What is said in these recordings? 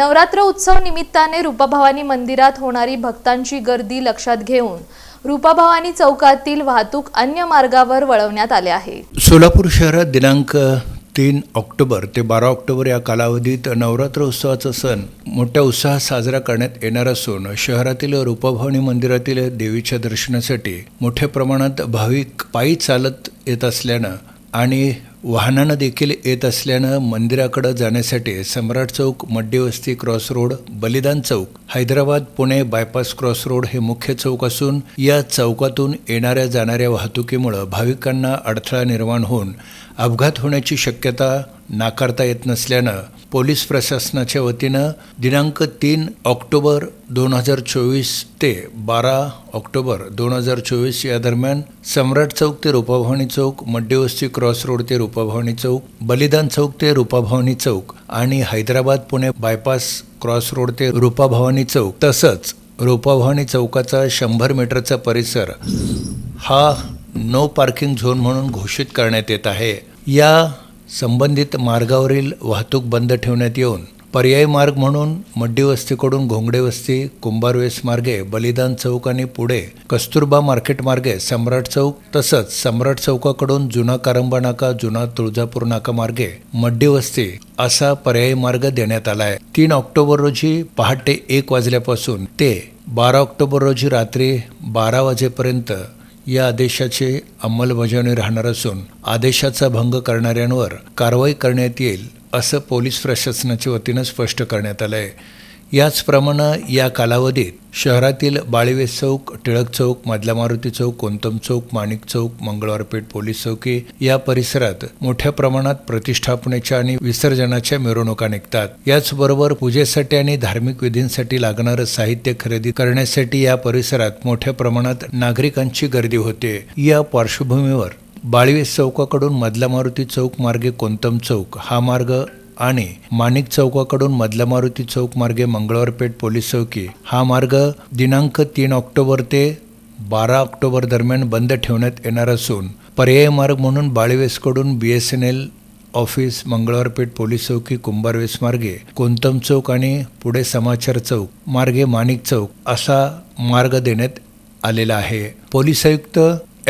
नवरात्र उत्सव निमित्ताने रूपाभवानी मंदिरात होणारी भक्तांची गर्दी लक्षात घेऊन रूपाभवानी चौकातील वाहतूक अन्य मार्गावर वळवण्यात आले आहे. सोलापूर शहरात दिनांक तीन ऑक्टोबर ते बारा ऑक्टोबर या कालावधीत नवरात्र उत्सवाचा सण मोठ्या उत्साहात साजरा करण्यात येणार असून शहरातील रूपाभवानी मंदिरातील देवीच्या दर्शनासाठी मोठ्या प्रमाणात भाविक पायी चालत येत असल्यानं आणि वाहनानं देखील येत असल्यानं मंदिराकडं जाण्यासाठी सम्राट चौक Maddivasti cross road Balidan Chowk Hyderabad Pune bypass cross road हे मुख्य चौक असून या चौकातून येणाऱ्या जाणाऱ्या वाहतुकीमुळं भाविकांना अडथळा निर्माण होऊन अपघात होण्याची शक्यता नाकारता येत नसल्यानं पोलीस प्रशासनाच्या वतीनं दिनांक तीन ऑक्टोबर दोन हजार चोवीस ते बारा ऑक्टोबर दोन हजार चोवीस या दरम्यान सम्राट चौक ते रूपाभवानी चौक मड्डीवस्ती क्रॉस रोड ते रूपाभवानी चौक बलिदान चौक ते रूपाभवानी चौक आणि Hyderabad Pune bypass cross road ते रूपाभवानी चौक तसंच रूपाभवानी चौकाचा शंभर मीटरचा परिसर हा नो पार्किंग झोन म्हणून घोषित करण्यात येत आहे. या संबंधित मार्गावरील वाहतूक बंद ठेवण्यात येऊन पर्यायी मार्ग म्हणून मड्डी वस्तीकडून घोंगडे वस्ती कुंभारवेस मार्गे बलिदान चौक आणि पुढे कस्तुरबा मार्केट मार्गे सम्राट चौक तसंच सम्राट चौकाकडून जुना कारंबा नाका जुना तुळजापूर नाका मार्गे मड्डी वस्ती असा पर्यायी मार्ग देण्यात आला आहे तीन ऑक्टोबर रोजी पहाटे एक वाजल्यापासून ते बारा ऑक्टोबर रोजी रात्री बारा वाजेपर्यंत या आदेशाची अंमलबजावणी राहणार असून आदेशाचा भंग करणाऱ्यांवर कारवाई करण्यात येईल असं पोलीस प्रशासनाच्या वतीनं स्पष्ट करण्यात आलं आहे याचप्रमाणे या कालावधीत शहरातील बाळीवेस चौक टिळक चौक मधला मारुती चौक कोंतम चौक माणिक चौक मंगळवारपेठ पोलीस चौकी या परिसरात मोठ्या प्रमाणात प्रतिष्ठापनेच्या आणि विसर्जनाच्या मिरवणुका निघतात. याचबरोबर पूजेसाठी आणि धार्मिक विधींसाठी लागणारं साहित्य खरेदी करण्यासाठी या परिसरात मोठ्या प्रमाणात नागरिकांची गर्दी होते. या पार्श्वभूमीवर बाळीवेस चौकाकडून मधला मारुती चौक मार्गे कोंतम चौक हा मार्ग आणि माणिक चौकाकडून मधला मारुती चौक मार्गे मंगळवारपेठ पोलीस चौकी हा मार्ग दिनांक तीन ऑक्टोबर ते बारा ऑक्टोबर दरम्यान बंद ठेवण्यात येणार असून पर्यायी मार्ग म्हणून बाळीवेसकडून B S N L office Mangalwarpeth police चौकी कुंभारवेस मार्गे कोंतम चौक आणि पुढे समाचार चौक मार्गे माणिक चौक असा मार्ग देण्यात आलेला आहे. पोलीस आयुक्त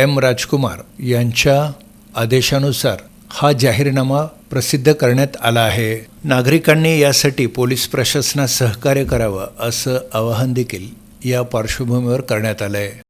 एम राजकुमार यांच्या आदेशानुसार हा जाहीरनामा प्रसिद्ध करण्यात आला आहे. नागरिकांनी यासाठी पोलीस प्रशासनास सहकार्य करावं असं आवाहन देखील या पार्श्वभूमीवर करण्यात आलं आहे